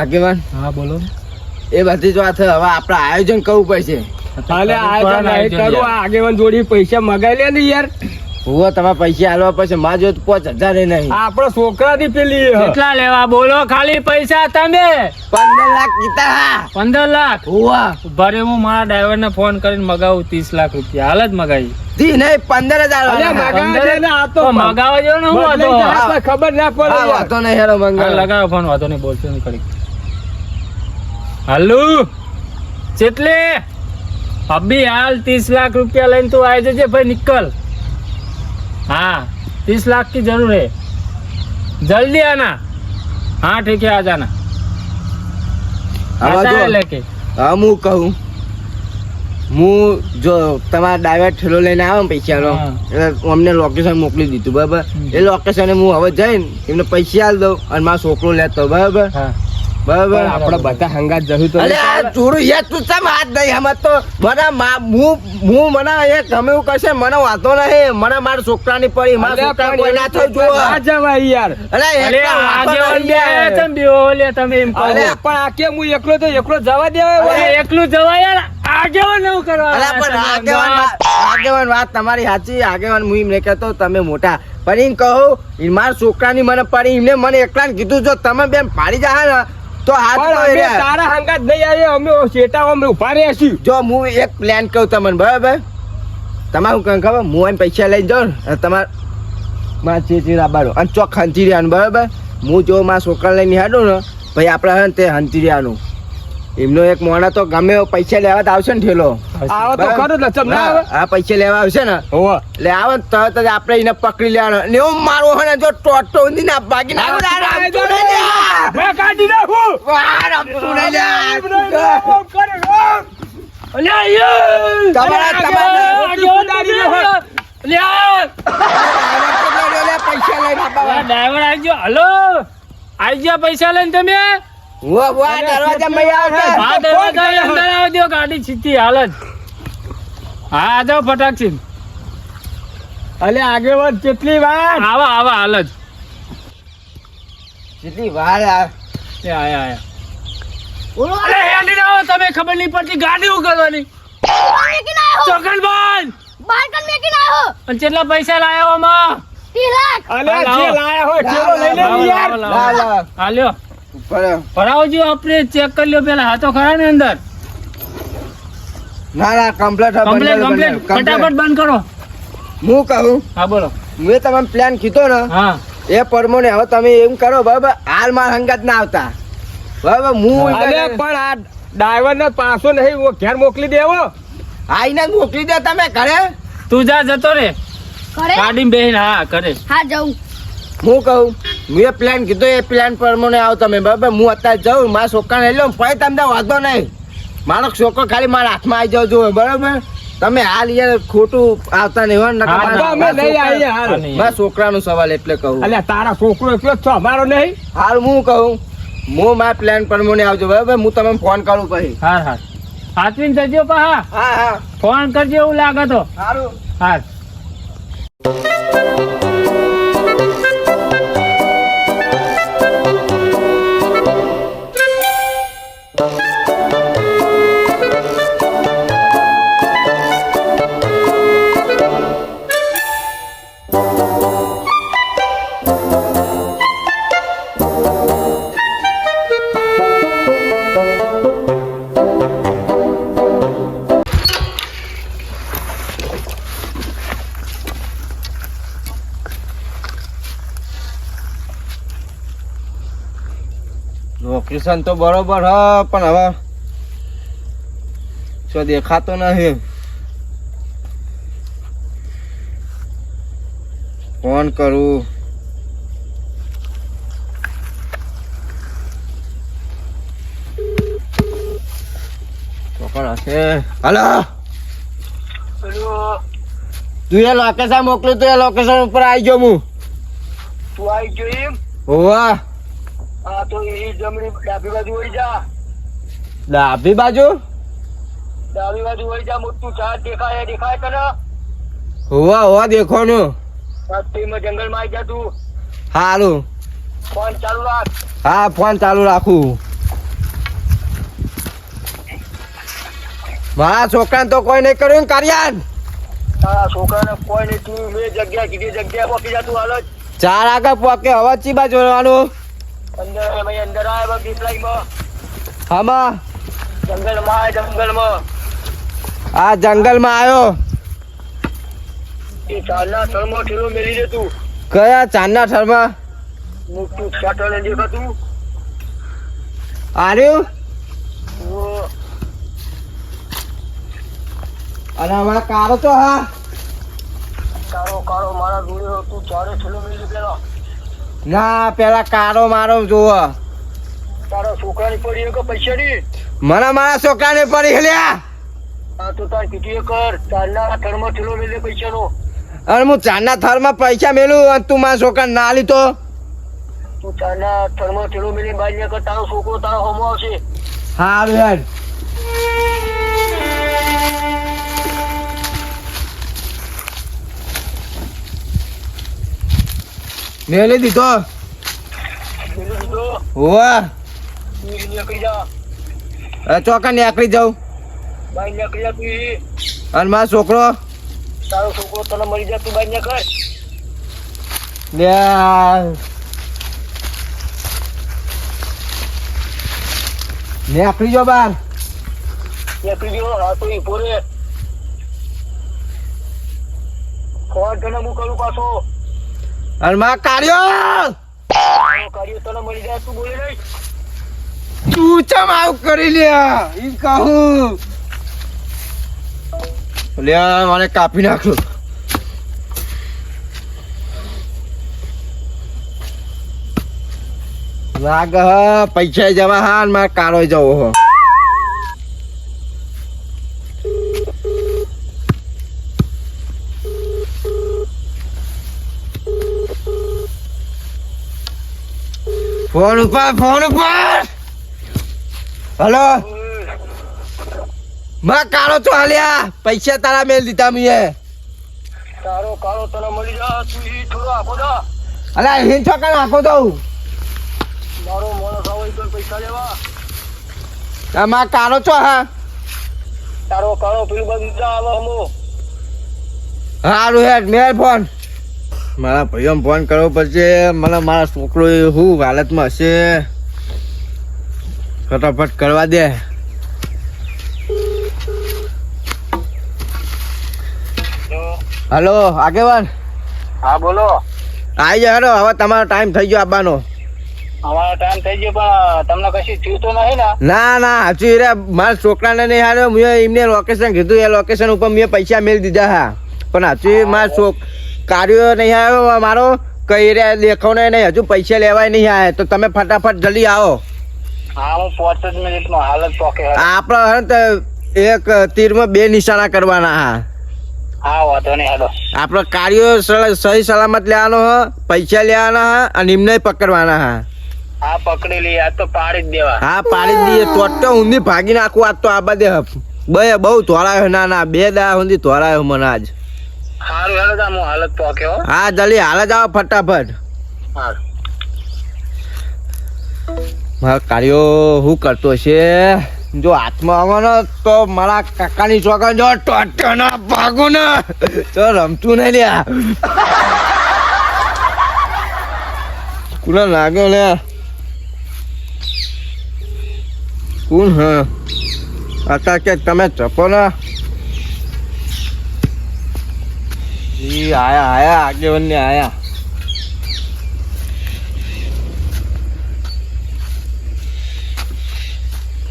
આગેવાન? હા બોલો. એ બધી જ વાત છે. હવે આપણે આયોજન કરવું પડશે. હાલે આયોજન કરું. આગેવાન જોડી પૈસા મગાવી લે ને યાર. હુઓ તમારે પૈસા આલવા પડશે. મારા જો તો પાંચ હજાર નહીં. આ છોકરા છોકરાની પેલી કેટલા લેવા બોલો? ખાલી પૈસા તમે. પંદર લાખ કીધા પંદર લાખ? હુઓ ભરે હું મારા ડ્રાઈવર ને ફોન કરીને મગાવું ત્રીસ લાખ રૂપિયા. હાલ જ મગાવી. જી નહીં પંદર હજાર અલ્યા આલવાના. મગાવા દે ને ને હું ખબર ના પડે વાતો વાંધો નહીં હેરો હા, મંગળ લગાવો ફોન વાંધો નહીં બોલશો નહીં કરી હલ્લુ ચેટલે અભી હાલ ત્રીસ લાખ રૂપિયા લઈને તું આવી જજે ભાઈ નિકલ હા ત્રીસ લાખ કી જરૂર હે. જલ્દી આના. હા ઠીક આ જાના હું કહું. હું જો તમારા ડાયવર ઠેલો લઈને આવ્યો પૈસાનો એટલે અમને લોકેશન મોકલી દીધું બરાબર? એ લોકેશન હું હવે જઈને એમને પૈસા આલ દઉં અને મારો છોકરો લેતો બરાબર? બરાબર? આપણે બધા હંગાત જશું તો અરે આ ચોરું યાર તું ચમ હાથ દઈ હમત તો. મને મા- હું હું મને એ તમે એવું કરશે મને વાંધો નહીં. મને મારા છોકરાની પડી મારા છોકરા કોઈ ના થઈ જો આ જવાય યાર. અરે આગેવાન બે યાર. આયા તમે તમે એમ કહો. અરે પણ આ કે હું એકલો તો એકલો જવા દેવાય અરે એકલું જવાય યાર. આગેવાન એવું કરવા અલા, પણ આગેવાન આગેવાન વાત તમારી સાચી. આગેવાન હું એમ નહીં કહેતો તમે મોટા. પણ એમ કહું મારા છોકરાની મને પડી એમને મને એકલાને કીધું જો તમે બેન પાડી જા ને તો હાથ અમે તારા હંગાત નહીં આવીએ અમે શેટા અમે ઊભા રહેશું જો હું એક પ્લાન કહું તમને બરાબર? તમારું કંઈ ખબર? હું એમ પૈસા લઈ જાઉં ને તમારે માં ચેચી રાબારો અને ચોક હંચી રહ્યાનું બરાબર? હું જો મારા છોકરા લઈને હાડું ને ભાઈ આપણે હે ને તે હંચી રહ્યાનું એમનો એક મોણા તો ગમે એવો પૈસા લેવા આવશે ને ઠેલો. આવો તો ખરો જ લચમ ના આવે. આ પૈસા લેવા આવશે ને. હોવે. લે આવો ને તરત જ આપણે એને પકડી લેવાનો. ને એવું મારો હોય ને જો ટોટો ઊંધી ના ભાગી ના ને, આ રમતું નહીં લ્યા. મેં કાઢી નાખું. વાર રમતું નહીં લ્યા. ઓમ કરે, ઓમ. તમારા- તમારા- પૈસા લઈને આપવા. ડ્રાઈવર આવી ગયો. હલો આવી ગયા પૈસા લઈને તમે વાહ, વાહ, દરવાજામાં ઈ આવે. હા દરવાજા અંદર આવજો ગાડી સીધી હાલ હા આ જાઓ ફટાકથી. અલે આગેવાન કેટલી વાર. આવા આવા હાલ કેટલી વાર આ. એ આયા આયા. અરે હેન્ડી ના તમે ખબર નહીં પડતી ગાડી હું કરવાની? ચોકનભાઈ! અને કેટલા પૈસા લાયા આમાં? અલે જે લાયા હોય ઠેલો લઈ લે યાર. લાવો, લાવો. લા, લા. હાલ્યો. ભરાવજો આપણે ચેક કરી લ્યો પેલા. હાથો ખરા ને અંદર? ના ના કમ્પ્લેટ કમ્પ્લેટ કમ્પ્લેટ ફટાફટ બંધ કરો. હું કહું? હા બોલો. મેં તમને પ્લાન કીધો ને હા. એ ને હવે તમે એમ કરો બરાબર? હાલ માર હંગાત ના આવતા. બરાબર? હું પણ આ ડ્રાઈવર ને પાછો નહીં ઘેર મોકલી દેવો આઈને મોકલી દે તમે ઘરે? તું જા જતો રે. ગાડી બેહીને હા કરે હા જઉં. હું કહું? મેં પ્લાન કીધો એ પ્લાન પ્રમાણે આવો તમે. બરાબર? હું અત્યારે જાઉં મારા છોકરાને લઈ લઉં પછી તમને વાંધો નહીં. મારો છોકરો ખાલી મારા હાથમાં આવી જાવ જોઈએ બરાબર? તમે હાલ યાર ખોટું આવતા નહીં હોય મારા-. છોકરાનો સવાલ એટલે કહું. અલ્યા તારા છોકરો એટલો જ છો અમારો નહીં? હાલ હું કહું હું મારા પ્લાન પ્રમાણે આવજો બરાબર? હું તમને ફોન કરું પછી. હા હા. સાચવીને જજો પા હા હા. હા ફોન કરજો એવું લાગે તો. સારું હાર લોકેશન તો બરોબર હ પણ હવે શું દેખાતો નથી. ફોન કરું. પણ હશે. હલો. તું એ લોકેશન મોકલ્યું તું એ લોકેશન ઉપર આવી ગયો હું. તું આવી ગયો એમ? હોવા. હા તો એ જમણી ડાબી બાજુ વળી જા. ડાબી બાજુ? ડાબી બાજુ વળી જા મોટું ઝાડ દેખાય દેખાય તને? દેખવાનું. જંગલમાં આવી જા ચાલુ રાખ. હા ફોન ચાલુ રાખું. મારા છોકરાને તો કોઈ નહીં કર્યું કાર્યાન? તારા છોકરાને કોઈ નહીં તું મેં જગ્યા કીધી જગ્યા પોકી જા તું ચાર આગળ પોકે હવે ચી બાજુ અંદર ભાઈ અંદર આવે બસ દીપલાઈમાં આમાં? જંગલમાં જંગલમાં. આ જંગલમાં આવ્યો એ ચાલના થળમાં ઠેલો મેલી દે કયા ચાંદના ઠરમાં મોટું દેખાતું. આર્યું? અને અમારા કારો તો હા? તારો કારો મારા જોડે તું ચારે ઠેલો મેલી પેલા. ના પેલા કારો મારો જુઓ. તારા છોકરાની પડી એક પૈસાની મને મારા છોકરાને પડી લ્યા. આ તો તાર કીધી કર ચાલના થળમાં થેલો લે પૈસા પૈસાનો. અરે હું ચાંદના થરમાં પૈસા મેલું અને તું મારા છોકરા ના લીધો. તું ચારના થળમાં થેલો મેલી બાઈ ને કર તારો છોકરો તારો હોમો આવશે. હા હેડ મેલી દીધો. હોવા. નીકળી ચોકા નીકળી જાઉં. નીકળી. અને મારો છોકરો? તારો છોકરો તને મળી જાય તું બાઈ ને કર લે. નીકળી જાઓ બાર. નીકળી ગયો હા તો ઈ પોરે ફોન તને હું કરું પાછો? અને મારા કાર્યો તું ચમ આવું કરી લે? એમ કહું. લે, મને કાપી નાખ્યો લાગ પૈસા જવા હા મારે કારો જવો હો. ફોન ઉપર ફોન ઉપર. હલો? માં કાળો તો હાલ્યા? પૈસા તારા મેલ દીધા મીએ. તારો કાળો તને મળી જા તું ઈ થોડો આપો જા. અલા હિન છોકરા આપો દઉં મારો માણસ આવો કર પૈસા લેવા. આમાં કાળો છો હા? તારો કાળો પેલું બંધ આવે હમો. હારું હેડ મેલ ફોન. મારા ભાઈઓ ફોન કરવો પડશે. મને મારા છોકરો શું હાલતમાં હશે? ફટાફટ કરવા દે. હલો આગેવાન? હા બોલો. આવી જાય હેલો. હવે તમારો ટાઈમ થઈ ગયો આવવાનો. અમારો ટાઈમ થઈ ગયો પણ તમને કશું થયું તો નહીં ને? ના ના હજુ રે મારા છોકરાને નહીં હાર્યો મેં એમને લોકેશન કીધું. એ લોકેશન ઉપર મેં પૈસા મેળ દીધા હા. પણ હજુ મારા કાર્યો નહીં આવ્યો મારો કઈ રે દેખાવને નહીં હજુ પૈસા લેવાય નહીં આવે તો તમે ફટાફટ જલ્દી આવો. હા એક તીર આપણે ને એક તીરમાં બે નિશાના કરવાના હા. આપણે કાર્યો સહી સલામત લેવાનો હ પૈસા લેવાના હા અને એમને પકડવાના હા. હા પકડી લઈએ આ તો પાડી જ દેવા. હા પાડી દઈએ તો તો ઊંધી ભાગી નાખું આ તો આ બધે બે બહુ ધોરાયો ના ના બે દા ઊંધી ધોરાયો મને આજ. સારું હેલો તા હું હાલત પોકે હો. હા જલ્દી હાલત આવો ફટાફટ. હા મારો કાર્યો શું કરતો છે? જો હાથમાં આવવાનો તો મારા કાકાની છોકરા જો ટોટના ભાગો ને. તો રમતું નહીં લ્યા. કુના લાગ્યો લે. કોણ હા. અત્યારે તમે ચપો ને? ઈ આયા આયા આગેવન ને આયા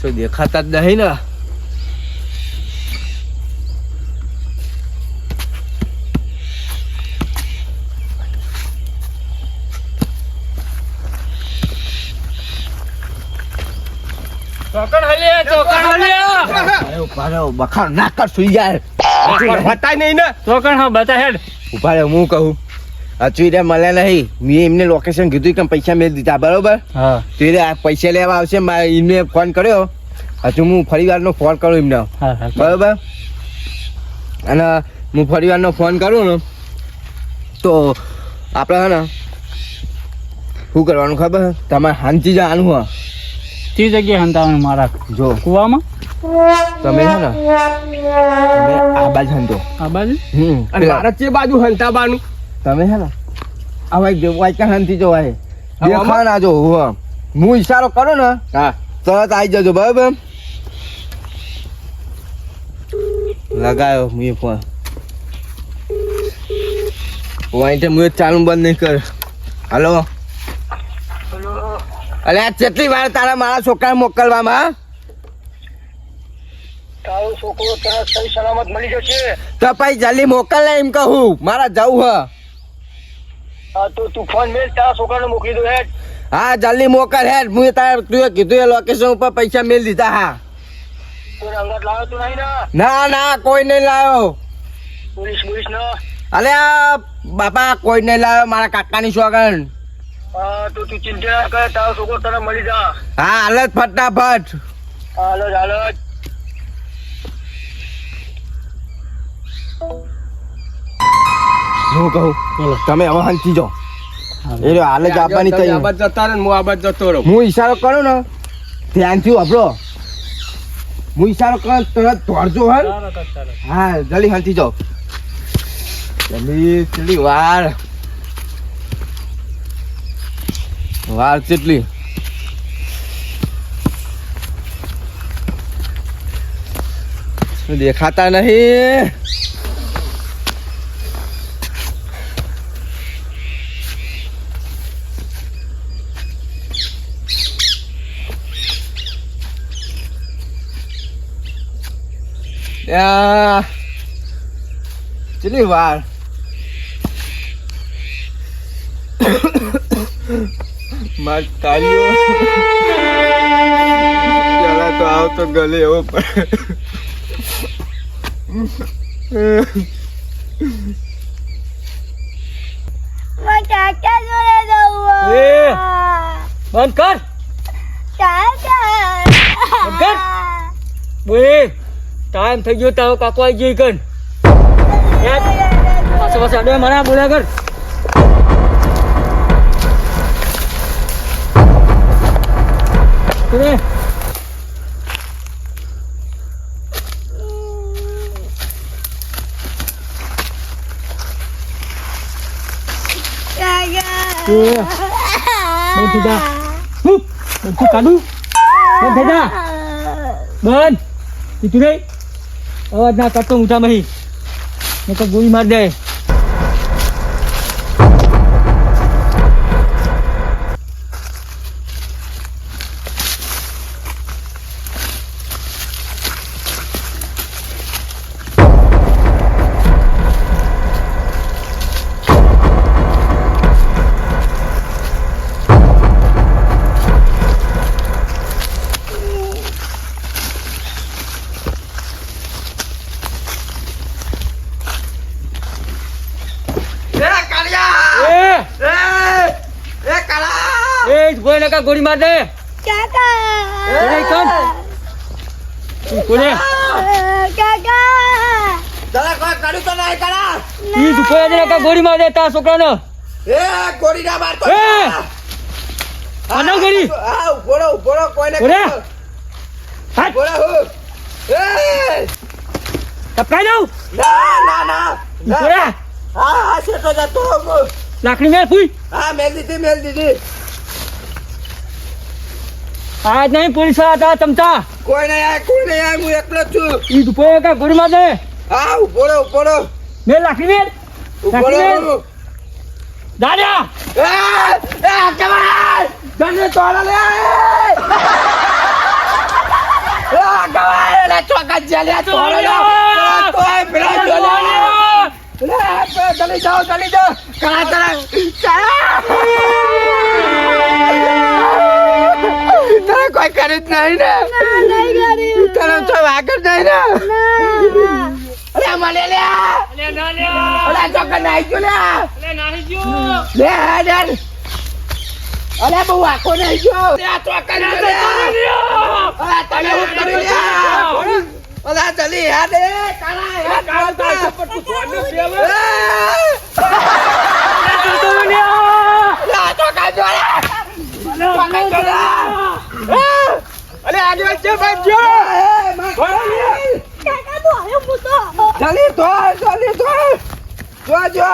તો દેખાતા જ નહીં ને ચોકણ હલ્યા ચોકણ હલ્યા અરે ઊભા રહો બખાડ ના કર સુઈ જાય બતાય નહીં ને. ચોકણ હા બતા હેડ. ઊભા રહો હું કહું. હજુ રે નહીં. મેં એમને લોકેશન કીધું કે પૈસા મેં દીધા બરોબર? તો એ પૈસા લેવા આવશે એમને ફોન કર્યો. હજુ હું ફરી વારનો ફોન કરું એમને. હા હા બરોબર? અને હું ફરી વારનો ફોન કરું ને તો આપણે હે ને શું કરવાનું ખબર? તમારે હાંચી જવાનું હા જગ્યાએ હંતાવાનું મારા જો. કુવામાં? તમે છે ને? તમે આ બાજુ હંતો આ બાજુ? હમ. અને મારા જે બાજુ હંતાબાનું તમે છે ને? આ વાઈ વાઈકા હંતી જો વાય દેખા ના જો હું હું ઈશારો કરો ને હા. તરત આવી જજો બરાબર? લગાયો મેં ફોન વાઈ તે મુએ ચાલુ બંધ નહીં કર. હાલો? અલે આ કેટલી વાર તારા મારા છોકરા મોકલવામાં? તારો છોકરો તરત સહી સલામત મળી જશે? તો પછી જલ્દી મોકલ એમ કહું. મારા જવું હ. હા તો તું ફોન મેલ તારા છોકરાને મોકલી દો હેડ. હા જલ્દી મોકલ હેડ. હું તાર તું કીધું એ લોકેશન ઉપર પૈસા મેલ દીધા હા. ના? ના કોઈ નહીં લાવ્યો. પોલીસ પોલીસ ના? અલે બાપા કોઈ નહીં લાવ્યો મારા કાકાની સોગન હા તો તું ચિંતા ના કર તારો છોકરો તને મળી જા. હા હાલત ફટાફટ. હાલત જ, હું કહું તમે હવે હંચી જાઓ. એ હાલ જ આપવાની તમે આબાદ જતા રહે હું આબાદ જતો રહું. હું ઈશારો કરું ને ધ્યાનથી વાપરો. હું ઈશારો કરું તરત દોડજો હે. હા જલ્દી હંચી જાઓ. જલ્દી જલ્દી વાર? વાર કેટલી? દેખાતા નહીં. કેટલી વાર માર તાળીઓ પેલા તો આવતો ગલે એવો! બંધ કર કાકા કર. બોલે ટાઈમ થઈ ગયો તારો કાકો આવી ગયો કન પાછો પાછો અડે મને બોલ્યા કર કોને? કાકા એ, બંધ થઈ જા હુપ, બંધ થઈ અવાજ ના કરતો ઊંચા મહી નહીં તો ગોળી માર દે એ એ ગોળી માર દે. કોને કમ કોને? કાકા. ઈ દુખોયા દે નકા ગોળી માર દે તારા છોકરાને. એ આનો ગોળી. કોને હાટ ટપકાઈ દઉં? કોને લાકડી મેળ ફૂઈ. આજ નહીં પોલીસ હતા ચમચા. કોઈ નહીં આય કોઈ નહીં આય હું એકલો છું. ઈ દુખોયા કા હા ઊભો રહો ઊભો રહો. મેળ લાકડી રહો મેળ દાદા! એ એ કમાલ જલ્દી તોલા લે આ કમાલ લે ચોકા જલ્યા તોલા લે તોય પેલા જોલે લે પેલા જલ્દી જાઓ ચલી જાઓ. કાતરા કોઈ કરે જ નહીં ને. તને તો વાગર નહીં ને. અરે મને લે અરે ચોકા નાઈ ગયો લે. લે અરે બહુ આખો નહીં ગયો. લે આ ચોકા નહીં લે. અરે તમે હું કરી લે. અરે જલ્દી હેડ દે કાલા હેડ કાલા ચોકા જો લે ચોકા જો લે અરે આજે વચ્ચે બાજો કાકા તો આવ્યો મૂતો જલ્દી ધોર જલ્દી ધોર જો જો.